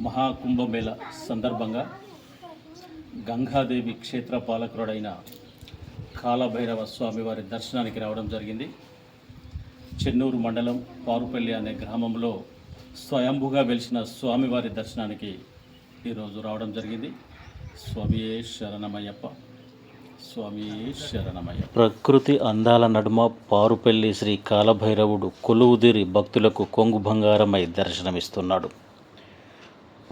మహాకుంభమేళ సందర్భంగా గంగాదేవి క్షేత్ర పాలకుడైన కాలభైరవ స్వామివారి దర్శనానికి రావడం జరిగింది. చెన్నూరు మండలం పారుపల్లి అనే గ్రామంలో స్వయంభుగా వెలిసిన స్వామివారి దర్శనానికి ఈరోజు రావడం జరిగింది. స్వామియే శరణమయ్యప్ప. స్వామియే శరణమయ్య ప్రకృతి అందాల నడుమ పారుపల్లి శ్రీ కాలభైరవుడు కొలువుదిరి భక్తులకు కొంగు బంగారమై దర్శనమిస్తున్నాడు.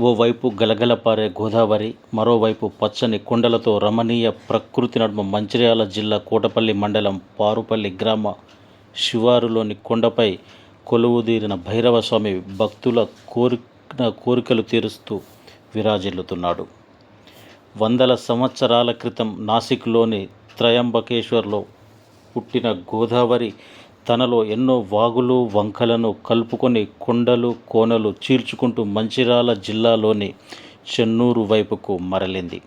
ఓవైపు గలగలపారే గోదావరి మరోవైపు పచ్చని కొండలతో రమణీయ ప్రకృతి నడుమ మంచిర్యాల జిల్లా కోటపల్లి మండలం పారుపల్లి గ్రామ శివారులోని కొండపై కొలువుదీరిన భైరవ స్వామి భక్తుల కోరిన కోరికలు తీరుస్తూ విరాజిల్లుతున్నాడు. వందల సంవత్సరాల క్రితం నాసిక్లోని త్రయంబకేశ్వర్లో పుట్టిన గోదావరి తనలో ఎన్నో వాగులు వంకలను కలుపుకొని కొండలు కోనలు చీల్చుకుంటూ మంచిరాల జిల్లాలోని చెన్నూరు వైపుకు మరలింది.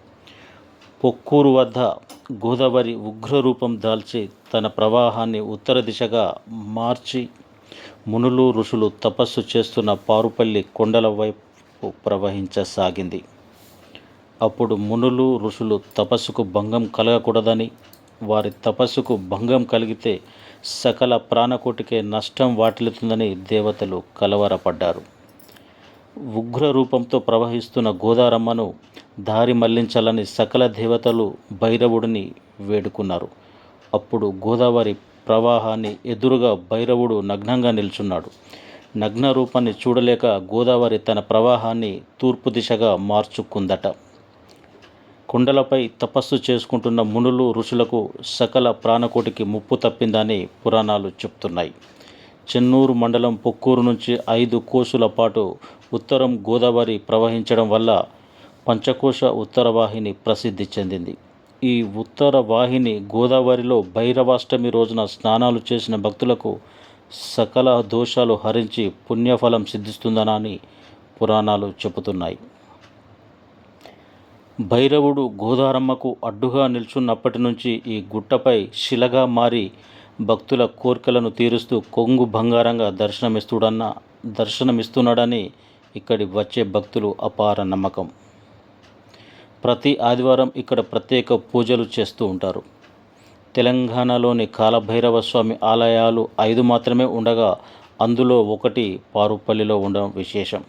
పొక్కూరు వద్ద గోదావరి ఉగ్రరూపం దాల్చి తన ప్రవాహాన్ని ఉత్తర దిశగా మార్చి మునులు ఋషులు తపస్సు చేస్తున్న పారుపల్లి కొండల వైపు ప్రవహించసాగింది. అప్పుడు మునులు ఋషులు తపస్సుకు భంగం కలగకూడదని వారి తపస్సుకు భంగం కలిగితే సకల ప్రాణకోటికే నష్టం వాటిల్లుతుందని దేవతలు కలవరపడ్డారు. ఉగ్ర రూపంతో ప్రవహిస్తున్న గోదారమ్మను దారి మళ్ళించాలని సకల దేవతలు భైరవుడిని వేడుకున్నారు. అప్పుడు గోదావరి ప్రవాహాన్ని ఎదురుగా భైరవుడు నగ్నంగా నిల్చున్నాడు. నగ్న రూపాన్ని చూడలేక గోదావరి తన ప్రవాహాన్ని తూర్పు దిశగా మార్చుకుందట. కొండలపై తపస్సు చేసుకుంటున్న మునులు ఋషులకు సకల ప్రాణకోటికి ముప్పు తప్పిందని పురాణాలు చెప్తున్నాయి. చెన్నూరు మండలం పొక్కూరు నుంచి ఐదు కోసుల పాటు ఉత్తరం గోదావరి ప్రవహించడం వల్ల పంచకోశ ఉత్తర వాహిని ప్రసిద్ధి చెందింది. ఈ ఉత్తర వాహిని గోదావరిలో భైరవాష్టమి రోజున స్నానాలు చేసిన భక్తులకు సకల దోషాలు హరించి పుణ్యఫలం సిద్ధిస్తుందనని పురాణాలు చెబుతున్నాయి. భైరవుడు గోదారమ్మకు అడ్డుగా నిల్చున్నప్పటి నుంచి ఈ గుట్టపై శిలగా మారి భక్తుల కోరికలను తీరుస్తూ కొంగు బంగారంగా దర్శనమిస్తుడన్న దర్శనమిస్తున్నాడని ఇక్కడి వచ్చే భక్తులు అపార నమ్మకం. ప్రతి ఆదివారం ఇక్కడ ప్రత్యేక పూజలు చేస్తూ ఉంటారు. తెలంగాణలోని కాలభైరవ స్వామి ఆలయాలు ఐదు మాత్రమే ఉండగా అందులో ఒకటి పారుపల్లిలో ఉండడం విశేషం.